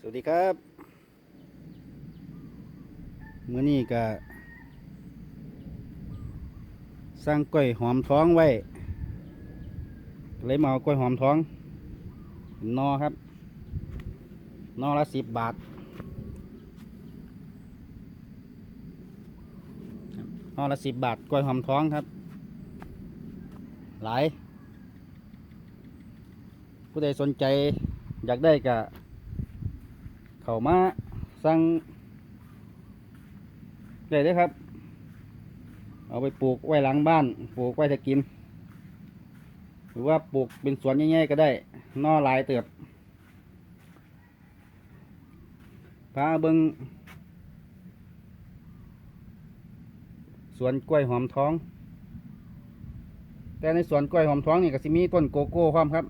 สวัสดีครับเมื้อนี้ก็สร้างกล้วยหอมท้องไว้เลยมาเอากล้วยหอมท้อง นอครับ นอละสิบบาทนอละสิบบาทกล้วยหอมท้องครับ หลาย ผู้ใดสนใจอยากได้ก็ เขามาสั่งได้เลยครับ เอาไปปลูกไว้หลังบ้าน ปลูกไว้จะกิน หรือว่าปลูกเป็นสวนง่ายๆก็ได้นอลายเติบพาเบิงสวนกล้วยหอมท้อง แต่ในสวนกล้วยหอมท้องนี่ก็สิมีต้นโกโก้ความครับ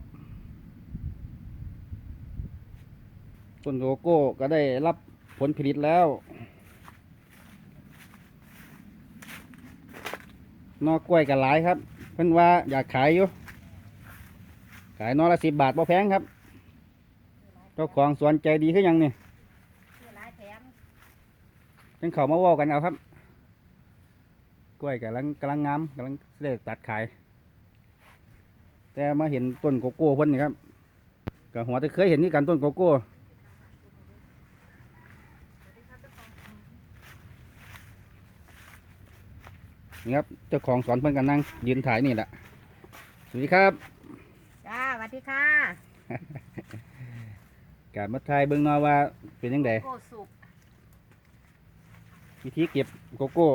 ต้นโกโก้ก็ได้รับผลผลิตแล้ว นอกกล้วยกันหลายครับ เพิ่นว่าอยากขายอยู่ ขายนอละสิบบาทบ่แพงครับ เจ้าของสวนใจดีขึ้นยังเนี่ยคือหลายแถมจังเขามาว่ากันเอาครับ กล้วยกำลังกำลังงามกำลังเลิกตัดขาย แต่มาเห็นต้นโกโก้เพิ่นนี่ครับก็หัวจะเคยเห็นนี่กันต้นโกโก้ นี่ครับเจ้าของสอนเพิ่นกันนั่งยืนถ่ายนี่แหละสวัสดีครับจ้าสวัสดีค่ะการมาถ่ายเบิ่งหน่อยว่าเป็นยังไงโกสุกวิธีเก็บโกโก้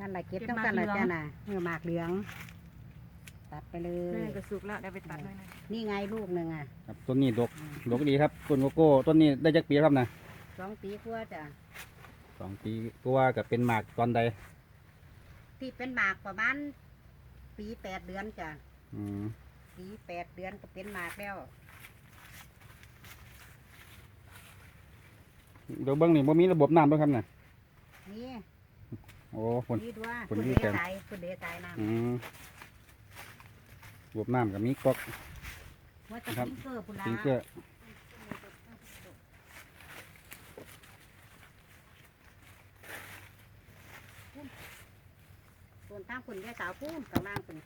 นั่นแหละเก็บเก็บตั้งหมากแต่ละเหลืองจ้าน่ะเมื่อหมากเหลือง ตัดไปเลนี่ยก็สุกแล้วได้ไปตัดด้วยนะนี่ไงลูกหนึ่งอะครับต้นนี้ดกดกดีครับต้นโกโก้ต้นนี้ได้จักปีแล้วครับนะสองปีกว่าจ้ะสองปีก็ว่ากับเป็นหมากตอนใด ที่เป็นหมากประมาณปีแปดเดือนจ้ะอืมปีแปดเดือนก็เป็นหมากแล้วเดี๋ยวเบิ่งนี่บ่มีระบบน้ำด้วยครับน่ะนี่โอ้ผลนี่ด้วยผลคุณดีเดจังตายคุณเดตายน้อืมระบบน้ำกับมีก๊อกำว่าจะครับพิงเกอร์คุณลาฟิงเกอร์ นทางคุณแค่สาวพูนกับนางคุณ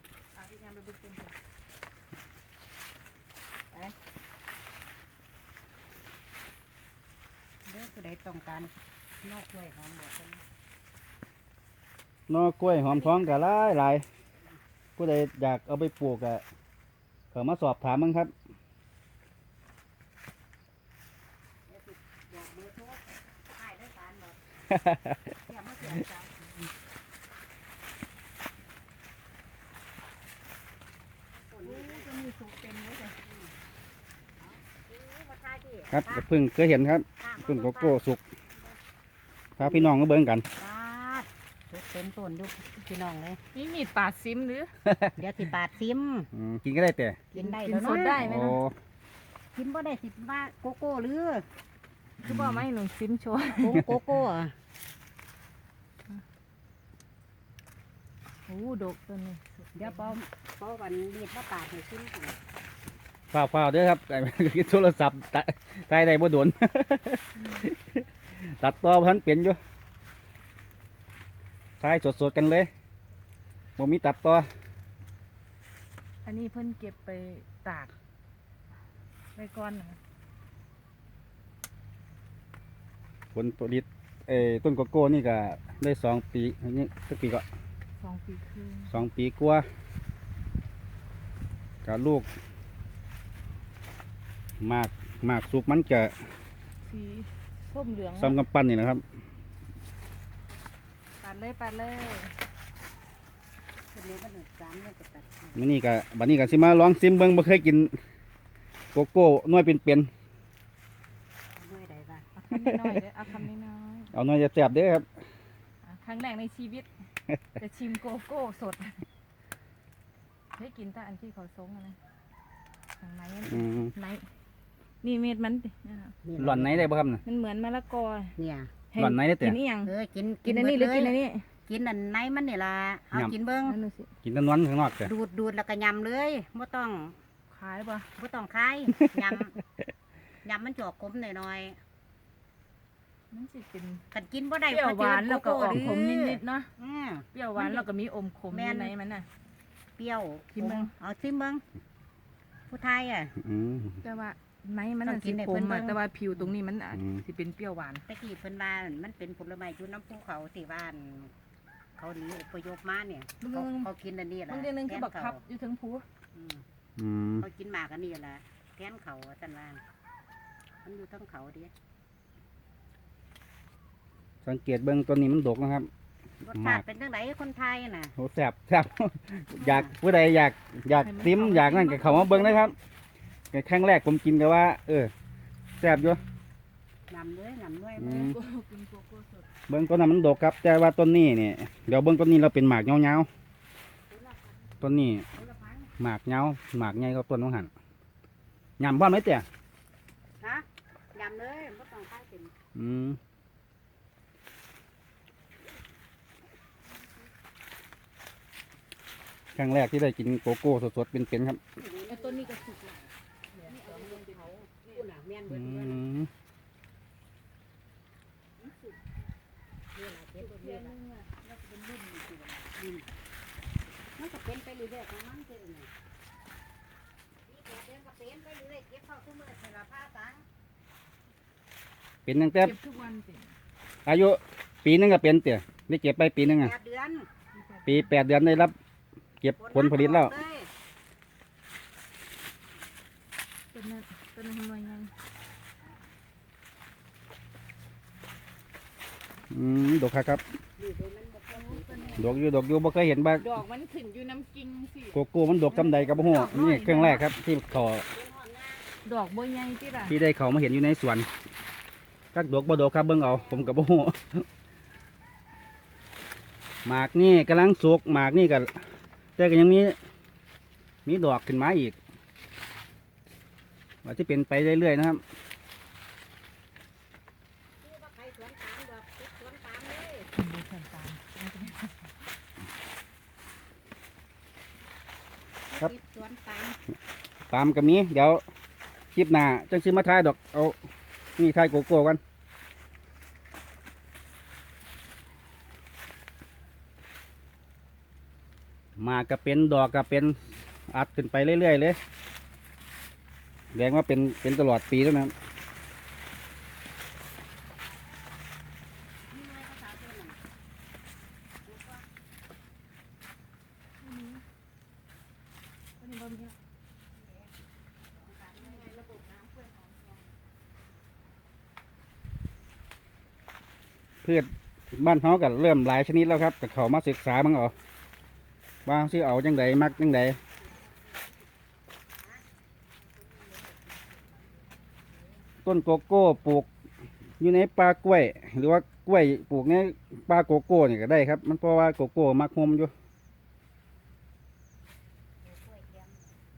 เด้อคุณใดต้องการนอกกล้วยหอมหมดเลยนอกล้วยหอมท้องก็หลายหลายผู้ใดอยากเอาไปปลูกก็เขามาสอบถามมั้งครับบอกเบอร์โทรให้ได้การหมดเสียมาเสียจ้ะโอ้ยจะมีสุกเต็มเลยจ้ะอู้มาทายดิ ครับก็เพิ่งเคยเห็นครับข้างต้นโกโก้สุกพาพี่น้องก็เบิ่งกันปาดสุกเต็มต้นดูพี่น้องเลยนี่มีดปาดซิมหรือ เดี๋ยวสิปาดซิมอืมกินก็ได้แต่กินได้กินแล้วสดเนาะได้ไหมโอ้นะกินบ่ได้สิว่าโกโก้หรือคือบอกไม่หนูซิมโชว์ผงโกโก้อะโอ้ดกตัวนี้สุกเดี๋ยวพอพอวันมีดมาปาดให้ซิมก่อน ฝ้าวฝ้าวๆเด้อครับไอ้โทรศัพท์ตะตายได้บ่โดนตัดต่อพันเปลี่ยนอยู่ถ่ายสดๆกันเลยบ่มีตัดต่อ อันนี้เพิ่นเก็บไปตากไปก้อนนะผลผลิตเอ้ต้นโกโก้นี่ก็ได้สองปีนี่สักปีก็สองปีครึ่งสองปีกว่ากับลูก มากมากสุกมันจะสีส้มเหลืองซ้ำกำปั้นนี่นะครับปัดเลยปัดเลยคนนี้มันหนึ่งสามเนี่ยก็ตัดมันนี่ก็บัดนี้ก็สิมาลองซิมเบิ่งบ่เคยกินโกโก้หน่วยเป็นด้วยใดบ้างเอาคำน้อยๆเลยเอาคำน้อยๆเอาหน่วยแซ่บๆเด้อครับๆอะครั้งแรกในชีวิต จะชิมโกโก้สดให้กินแต่อันที่เขาซงอะนะข้างในมันอืมไหน นี่เม็ดมันดินะคะหล่อนไหนได้บ่ครับน่ะ มันเหมือนมะละกอเนี่ยให้หล่อนไหนได้แต่ กินอีหยังเออกินกินอันนี้หรือกินอันนี้กินอันไหนมันนี่ล่ะเอายำ กินเบิ้งนั่นดูสิกินแตะนวนข้างนอกแต่ดูดดูดแล้วก็ยำเลยไม่ต้องขายป่ะไม่ต้องคายยำยยำมันจะออกขมหน่อยมันสิเป็นๆคันกินบ่ได้เปรี้ยวหวานแล้วก็ออกขมเด้นิดๆเนาะอืมเปรี้ยวหวานแล้วก็มีอมขมแม่อยู่นในมันน่ะ เปรี้ยวชิมเบิ่งเอาชิมเบิ่งผู้ไทยอะอืมแต่ว่า ไม้มันต้น่ะองกิสินให้ขเพิ่มนเบิ่อะง แต่ว่าผิวตรงนี้มันอาจอืม สิเป็นเปรี้ยวหวานตะกี้เพิ่นว่ามันเป็นผลไม้อยู่น้ำภูเขาที่บ้าน เขาหนีอพยพมาเนี่ยมึงเขาเขากินอันนี้แหละบางเดือนหนึงคือบักแทคับเขาอยู่ถึงภูอืมอืมเขากินหมากอันนี้แหละแทนเขาจันว่ามันอยู่ทั้งเขาดิสังเกตเบื้องต้นนี้มันดกนะครับรสชาติเป็นจังไดคนไทยน่ะโหแซ่บแซ่บอยากผู้ใดอยากอยากซิมอยากนั่นก็เข้ามาเบิ่งนะครับ ก็ครั้งแรกผมกินก็ว่า เออแซ่บอยู่นำเลยนำด้วยอืมือมกินโกโก้สดเบื้องต้นนั้นมันดกครับ แต่ว่าต้นนี้เนี่ยเดี๋ยวเบื้องต้นนี้เราเป็นหมากเงาๆต้นนี้หมากเงาหมากใหญ่ก็ต้นของหันยำพร้อมไหมเตี่ยนะยำเลยไม่ต้องใช้เป็นอืมครั้งแรกที่ได้กินโกโก้สดๆเป็นๆครับไอ้ต้นนี้ก็สุกแล้วผู้หนาแม่นเบิอืดเงินมนี่แหละเก็บเบิดเงินน่ะแล้วก็เป็นรุ่นอยู่ที่ว่าอืมมันก็เป็นไปเรื่อยๆของมันคือนี่นี่แกเดินก็เป็นไปเรื่อยๆเก็บเข้าทุกมื้อเสร็จแล้วผ้าตังเป็นตั้งแต่เก็บทุกวันสิอายุปีหนึงก็เป็นเตี่ยได้เก็บไปปีหนึงอะแปดเดือนปีแปดเดือนได้รับ เก็บผลผลิตแล้วเยต้นนั้นต้นนั้นหน่วยงาน อืมดกครับครับนี่เดี๋ยวมันบ่พอดีตัวนี้ดกอยู่ดกอยู่บ่เคยเห็นบ้าดอกมันขึ้นอยู่น้ำกิ่งสิโกโก้มันดกจำใดกับบ่ฮู้นี่เครื่องแรกครับ ที่เขาเป็นห้องน้ำดอกบ่ใหญ่ติล่ะที่ได้เขามาเห็นอยู่ในสวนกักดกบ่ดกครับเบิ่งเอาผมกับบ่ฮู้หมากนี่กำลังสุกหมากนี่ก็แต่ก็ยังมีมีดอกขึ้นมาอีกว่าที่เป็นไปเรื่อยๆนะครับ ส่วนตามครับ สวนตามตามกับมีเดี๋ยวคลิปหน้าจังสิมาทายดอก เอานี่ทายโกโก้กันหมากก็เป็นดอกก็เป็นอัดขึ้นไปเรื่อยๆเลยแดงว่าเป็นเป็นตลอดปีแล้วนะครับ นี่เลยภาษาเพื่อนน่ะ ต้นนี้บ่มี พืชบ้านเขาก็เริ่มหลายชนิดแล้วครับก็เขามาศึกษาบ้างเอาว่าสิเอาจังใดมักจังใดต้นโกโก้ปลูกอยู่ในป่ากล้วย หรือว่ากล้วยปลูกในป่าโกโก้นี่ก็ได้ครับ มันเพราะว่าโกโก้มักโฮมอยู่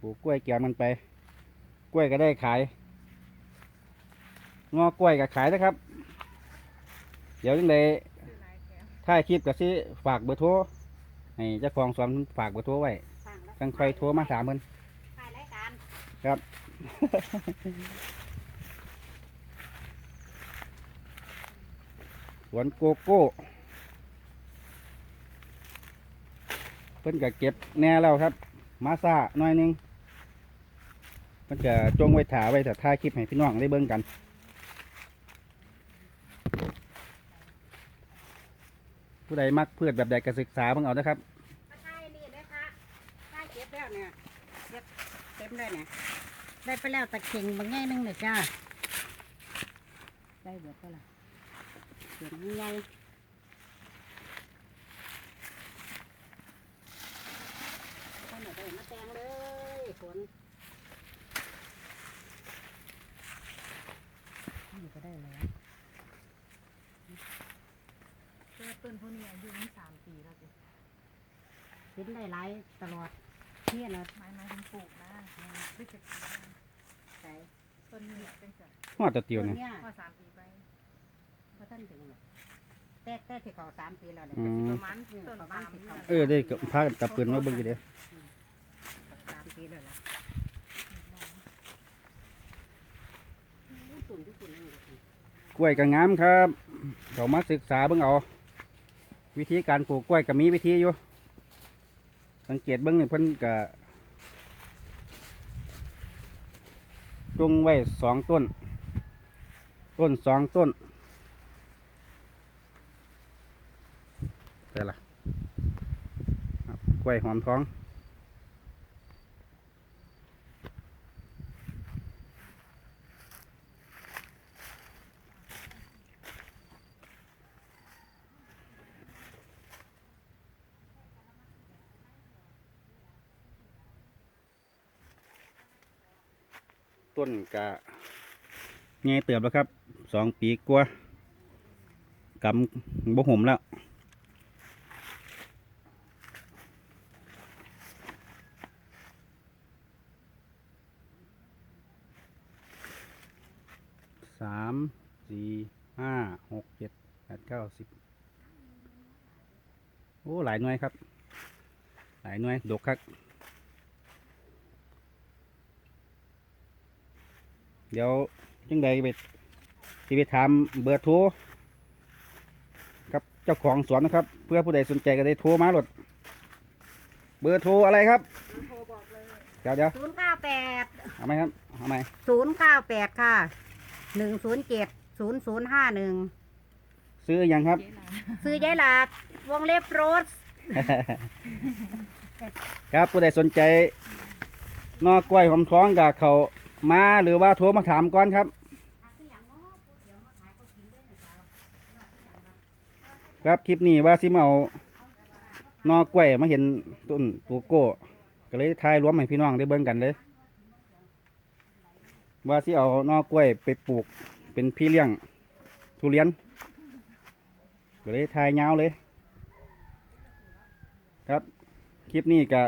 ปลูกกล้วยแกมมันไป กล้วยก็ได้ขาย งอกล้วยก็ขายนะครับ เดี๋ยวจังไดถ้าคลิปก็สิฝากเบอร์โทรให้เจ้าของสวนฝากเบอร์โทรไว้ฟังแล้วจังค่อยโทรมาถามเพิ่นถ่ายรายการสวนโกโก้เพิ่นก็เก็บแน่แล้วครับ มาซ่าหน่อยหนึงเพิ่นจะจงไว้ถาไว้แต่ถ่ายคลิปให้พี่น้องได้เบิ่งกัน ผู้ใดมักพืชแบบใดก็ศึกษาบิ่งเอานะครับมาถ่นี่เลยค่ะถ่ายเก็บแล้วเนี่ยเก็บเต็มเลยเนี่ยได้ไปแล้วตะเข่งบางแง่นึงเนี่ยจ้าได้เบิดไปละเข่งใหญ่ก็หน่อยได้มาแตงเลยฝนนี่ก็ได้แล้ว แต่ต้นพวกนี้อายุมันสามปีแล้วสิกินได้หลายตลอดเนี่ยนะไม้ไม้ถึงปลูกนะพฤศจิกาใส่ต้นนี้เป็นจะฮอดแตะเตียวเนี่ยเนี่ยพอสามปีไปพระท่านถึงหรอกแต่แต่ที่เขาสามปีแล้วเนี่ยอืมประมาณอืมต้นประมาสาณมสิบเดือนเออได้กับพากันกับปืนมาเบิ่งอยู่เด้อสามปีแล้วล่ะฝุ่นที่ฝุ่นนี่กล้วยก็งามครับเขามาศึกษาเบิ่งเอา วิธีการปลูกกล้วยก็มีวิธีอยู่ สังเกตเบื้องนี่เพิ่นก็จงไว้สองต้น ต้นสองต้นแต่ละกล้วยหอมท้อง ต้นกะเงเติบแล้วครับสองปีกว่ากำบ่ห่มแล้วสามสี่ห้าหกเจ็ดแปดเก้าสิบโอ้ หลายหน่วยครับ หลายหน่วยดกครับ เดี๋ยวจังใดไปสิไปถามเบอร์โทรครับเจ้าของสวนนะครับ เพื่อผู้ใดสนใจก็ได้โทรมาหลดเบอร์โทรอะไรครับโทรบอกเลยเดี๋ยวเดี๋ยวศูนย์เก้าแปดเอาไหมครับเอาไหมศูนย์เก้าแปดค่ะหนึ่งศูนย์เจ็ดศูนย์ศูนย์ห้าหนึ่งซื้ออยังครับเจ๊หลานซื้อยายหลาดวงเล็บโรสครับผู้ใดสนใจนอกกล้วยหอมท้องกับเขา มาหรือว่าโทรมาถามก่อนครับ ครับคลิปนี้ว่าซิมเอานอกกล้วยมาเห็นต้นตูโก้ก็เลยทายรวมให้พี่น้องได้เบิ่งกันเลย ว่าสิเอานอกกล้วยไปปลูกเป็นพี่เลี้ยงทุเรียนก็เลยทายยาเลย ครับคลิปนี้ก็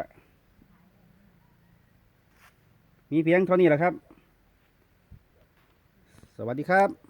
มีเพียงเท่านี้แหละครับ สวัสดีครับ